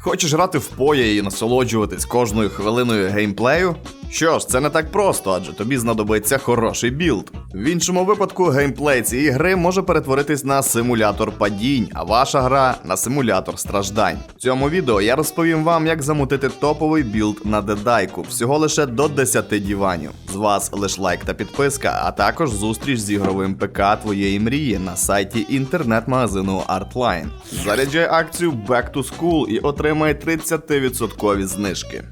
Хочеш грати в поє і насолоджуватись кожною хвилиною геймплею? Що ж, це не так просто, адже тобі знадобиться хороший білд. В іншому випадку геймплей цієї гри може перетворитись на симулятор падінь, а ваша гра на симулятор страждань. В цьому відео я розповім вам, як замутити топовий білд на дедайку, всього лише до 10 діванів. З вас лиш лайк та підписка, а також зустріч з ігровим ПК твоєї мрії на сайті інтернет-магазину Artline. Заряджай акцію Back to School і отримай 30% знижки.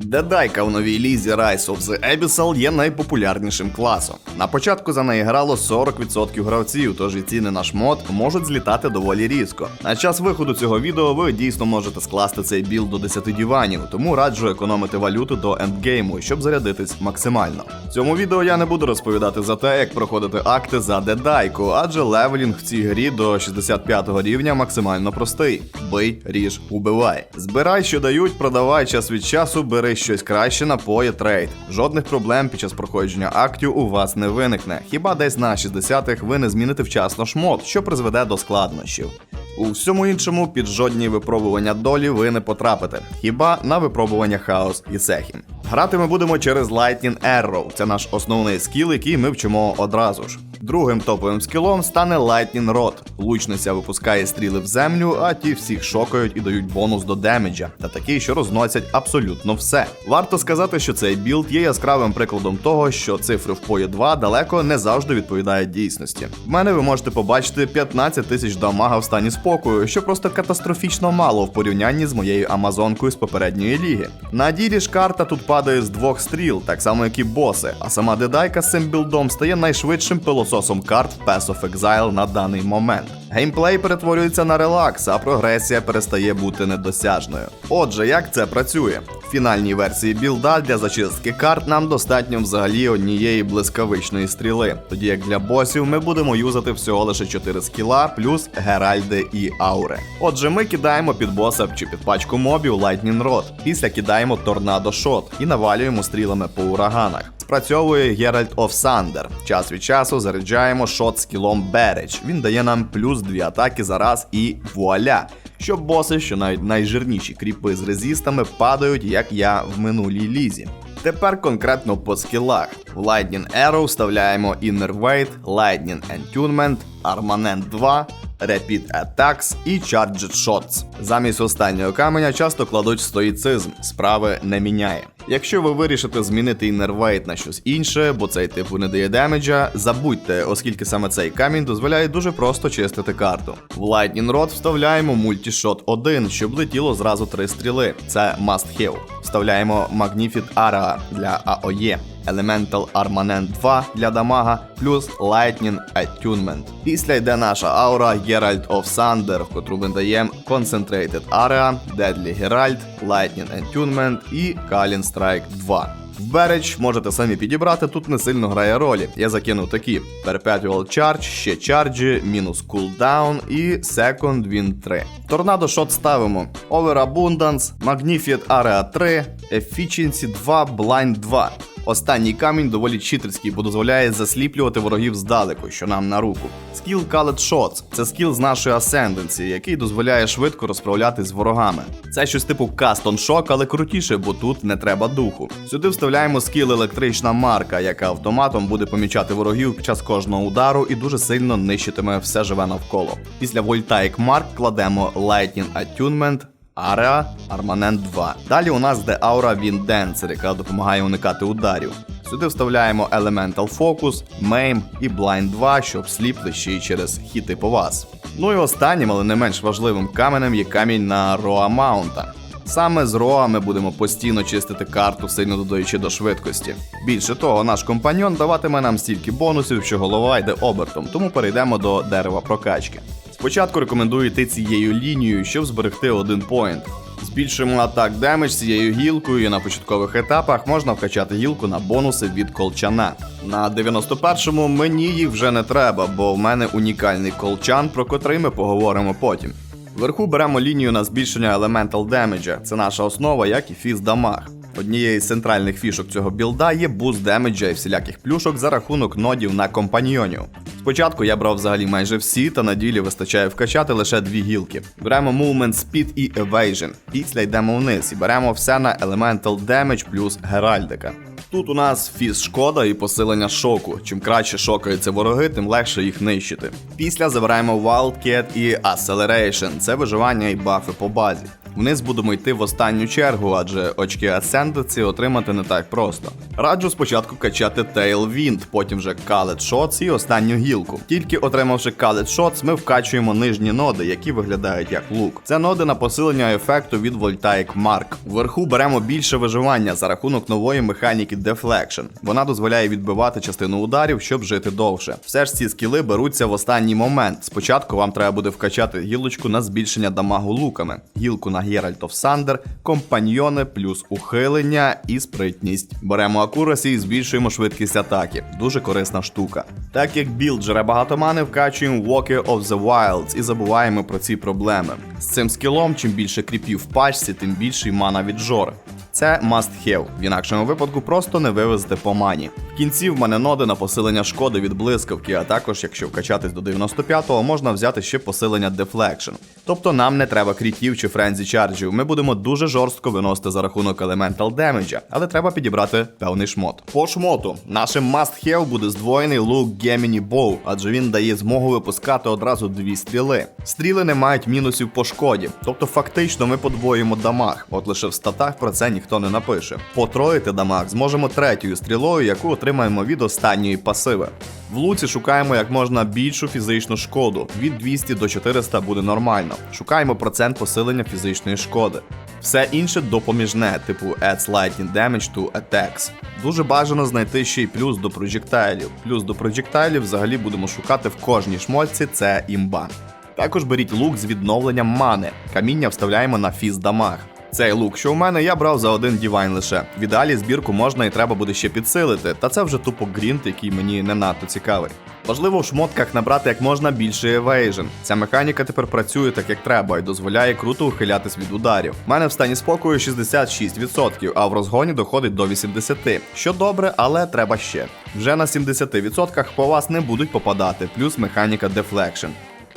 Дедайка в новій лізі Rise of the Abyssal є найпопулярнішим класом. На початку за неї грало 40% гравців, тож і ціни на шмот можуть злітати доволі різко. На час виходу цього відео ви дійсно можете скласти цей білд до 10 діванів, тому раджу економити валюту до ендгейму, щоб зарядитись максимально. В цьому відео я не буду розповідати за те, як проходити акти за дедайку, адже левелінг в цій грі до 65 рівня максимально простий: бий, ріж, убивай. Збирай, що дають, продавай час від часу, бери щось краще, напої, трейд. Жодних проблем під час проходження актів у вас не виникне. Хіба десь на 60-х ви не зміните вчасно шмот, що призведе до складнощів. У всьому іншому під жодні випробування долі ви не потрапите, хіба на випробування хаос і сехін. Грати ми будемо через Lightning Arrow. Це наш основний скіл, який ми вчимо одразу ж. Другим топовим скілом стане Lightning Rod. Лучниця випускає стріли в землю, а ті всіх шокають і дають бонус до демеджа, та такі, що розносять абсолютно все. Варто сказати, що цей білд є яскравим прикладом того, що цифри в пої 2 далеко не завжди відповідають дійсності. В мене ви можете побачити 15 тисяч дамага в стані спокою, що просто катастрофічно мало в порівнянні з моєю амазонкою з попередньої ліги. На ділі ж карта тут падає з двох стріл, так само як і боси, а сама дедайка з цим білдом стає найшвидшим пилососом карт в Pass of Exile на даний момент. Геймплей перетворюється на релакс, а прогресія перестає бути недосяжною. Отже, як це працює? В фінальній версії білда для зачистки карт нам достатньо взагалі однієї блискавичної стріли, тоді як для босів ми будемо юзати всього лише 4 скіла, плюс геральди і аури. Отже, ми кидаємо під боса чи під пачку мобів Lightning Rod, після кидаємо торнадо шот і навалюємо стрілами по ураганах. Спрацьовує Geralt of Thunder. Час від часу заряджаємо шот скілом Бередж. Він дає нам плюс дві атаки за раз і вуаля. Щоб боси, що навіть найжирніші кріпи з резістами падають, як я в минулій лізі. Тепер конкретно по скілах. В Lightning Arrow вставляємо Inner Weight, Lightning Entunement, Armanent 2, Rapid Attacks і Charged Shots. Замість останнього каменя часто кладуть стоїцизм, справи не міняє. Якщо ви вирішите змінити Weight на щось інше, бо цей типу не дає демеджа, забудьте, оскільки саме цей камінь дозволяє дуже просто чистити карту. В Lightning Rod вставляємо Multishot 1, щоб летіло зразу три стріли. Це must have. Вставляємо Magnified Aura для AOE. Elemental Armanent 2 для дамага, плюс Lightning Attunement. Після йде наша аура Geralt of Thunder, в котру ми даємо Concentrated Area, Deadly Herald, Lightning Attunement і Kalin Strike 2. В Бередж можете самі підібрати, тут не сильно грає ролі. Я закинув такі: Perpetual Charge, ще чарджі, мінус кулдаун і Second Wind 3. Торнадо шот ставимо Overabundance, Magnified Area 3, Efficiency 2, Blind 2. Останній камінь доволі читерський, бо дозволяє засліплювати ворогів здалеку, що нам на руку. Скіл Called Shots – це скіл з нашої Ascendancy, який дозволяє швидко розправлятись з ворогами. Це щось типу Custom Shock, але крутіше, бо тут не треба духу. Сюди вставляємо скіл електрична марка, яка автоматом буде помічати ворогів під час кожного удару і дуже сильно нищитиме все живе навколо. Після Voltaic Mark кладемо Lightning Attunement, Area Armanent 2. Далі у нас де аура Wind Dancer, яка допомагає уникати ударів. Сюди вставляємо Elemental Focus, Maim і Blind 2, щоб сліпли ще й через хіти по вас. Ну і останнім, але не менш важливим каменем є камінь на Роа Маунта. Саме з Роа ми будемо постійно чистити карту, сильно додаючи до швидкості. Більше того, наш компаньон даватиме нам стільки бонусів, що голова йде обертом, тому перейдемо до дерева прокачки. Спочатку рекомендую йти цією лінією, щоб зберегти один поінт. Збільшуємо атак демедж цією гілкою і на початкових етапах можна вкачати гілку на бонуси від колчана. На 91-му мені їх вже не треба, бо в мене унікальний колчан, про котрий ми поговоримо потім. Вверху беремо лінію на збільшення Elemental Damage, це наша основа, як і фіз дамаг. Однією з центральних фішок цього білда є буст демеджа і всіляких плюшок за рахунок нодів на компаньйонів. Спочатку я брав взагалі майже всі, та на ділі вистачає вкачати лише дві гілки. Беремо Movement Speed і Evasion. Після йдемо вниз і беремо все на Elemental Damage плюс Геральдика. Тут у нас фіз шкода і посилення шоку. Чим краще шокаються вороги, тим легше їх нищити. Після забираємо Wildcat і Acceleration. Це виживання і бафи по базі. Вниз будемо йти в останню чергу, адже очки Ascendancy отримати не так просто. Раджу спочатку качати Tailwind, потім вже Cullet Shots і останню гілку. Тільки отримавши Cullet Shots, ми вкачуємо нижні ноди, які виглядають як лук. Це ноди на посилення ефекту від Voltaic Mark. Вверху беремо більше виживання за рахунок нової механіки Deflection. Вона дозволяє відбивати частину ударів, щоб жити довше. Все ж ці скіли беруться в останній момент. Спочатку вам треба буде вкачати гілочку на збільшення дамагу луками, гілку на Geralt of Thunder, компаньйони плюс ухилення і спритність. Беремо акурасі і збільшуємо швидкість атаки. Дуже корисна штука. Так як білд жере багато мани, вкачуємо Walker of the Wilds і забуваємо про ці проблеми. З цим скілом, чим більше кріпів в пачці, тим більший мана від жори. Це must have. В інакшому випадку просто не вивезти по мані. Кінці в мене ноди на посилення шкоди від блискавки, а також, якщо вкачатись до 95-го, можна взяти ще посилення Deflection. Тобто нам не треба крітів чи френзі чарджів. Ми будемо дуже жорстко виносити за рахунок Elemental Damage, але треба підібрати певний шмот. По шмоту нашим must have буде здвоєний лук Gemini Bow, адже він дає змогу випускати одразу дві стріли. Стріли не мають мінусів по шкоді, тобто фактично ми подвоїмо дамаг, от лише в статах про це ніхто не напише. Потроїти дамаг зможемо третьою стрілою, яку отримаємо від останньої пасиви. В луці шукаємо як можна більшу фізичну шкоду. Від 200 до 400 буде нормально. Шукаємо процент посилення фізичної шкоди. Все інше допоміжне, типу Adds Lightning Damage to Attacks. Дуже бажано знайти ще й плюс до проджектайлів. Плюс до проджектайлів взагалі будемо шукати в кожній шмольці, це імба. Також беріть лук з відновленням мани. Каміння вставляємо на фіз дамаг. Цей лук, що у мене, я брав за один дівайн лише. В ідеалі збірку можна і треба буде ще підсилити, та це вже тупо грінт, який мені не надто цікавий. Важливо в шмотках набрати як можна більше евейжн. Ця механіка тепер працює так, як треба, і дозволяє круто ухилятись від ударів. У мене в стані спокою 66%, а в розгоні доходить до 80%. Що добре, але треба ще. Вже на 70% по вас не будуть попадати, плюс механіка Deflection.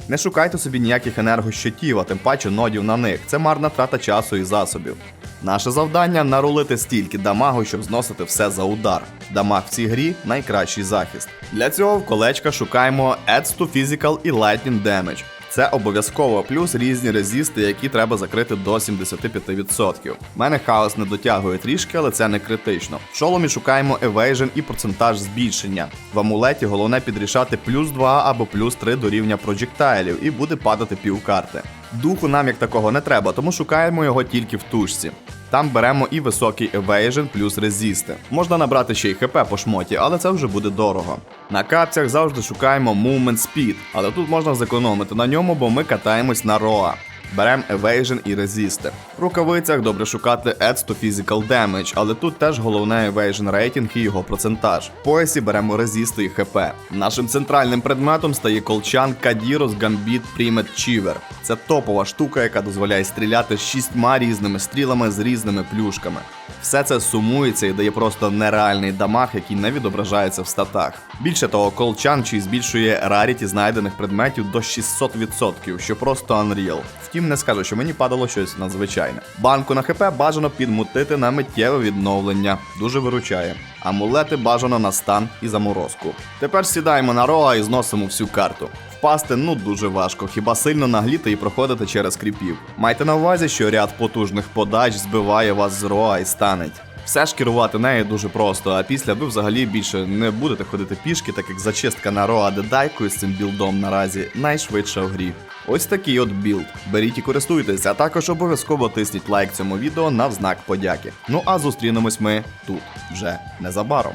Не шукайте собі ніяких енергощитів, а тим паче нодів на них. Це марна трата часу і засобів. Наше завдання нарулити стільки дамагу, щоб зносити все за удар. Дамаг в цій грі найкращий захист. Для цього в колечка шукаємо Adds to Physical і Lightning Damage. Це обов'язково, плюс різні резисти, які треба закрити до 75%. У мене хаос не дотягує трішки, але це не критично. В шоломі шукаємо Evasion і процентаж збільшення. В амулеті головне підрішати плюс 2 або плюс 3 до рівня проджектайлів і буде падати пів карти. Духу нам як такого не треба, тому шукаємо його тільки в тушці. Там беремо і високий evasion плюс резісти. Можна набрати ще й хп по шмоті, але це вже буде дорого. На капцях завжди шукаємо movement speed, але тут можна зекономити на ньому, бо ми катаємось на роа. Беремо Evasion і резисти. В рукавицях добре шукати Adds to Physical Damage, але тут теж головне Evasion рейтинг і його процентаж. В поясі беремо резисти і ХП. Нашим центральним предметом стає колчан Кадірос Gambit Primet Chiver. Це топова штука, яка дозволяє стріляти шістьма різними стрілами з різними плюшками. Все це сумується і дає просто нереальний дамаг, який не відображається в статах. Більше того, колчан чи збільшує раріті знайдених предметів до 600%, що просто unreal. Втім, не скажу, що мені падало щось надзвичайне. Банку на ХП бажано підмутити на миттєве відновлення. Дуже виручає. Амулети бажано на стан і заморозку. Тепер сідаємо на рога і зносимо всю карту. Впасти ну дуже важко, хіба сильно нагліти і проходити через кріпів. Майте на увазі, що ряд потужних подач збиває вас з роа і станеть. Все ж керувати нею дуже просто, а після ви взагалі більше не будете ходити пішки, так як зачистка на роа дедайкою з цим білдом наразі найшвидша в грі. Ось такий от білд. Беріть і користуйтесь, а також обов'язково тисніть лайк цьому відео на знак подяки. Ну а зустрінемось ми тут вже незабаром.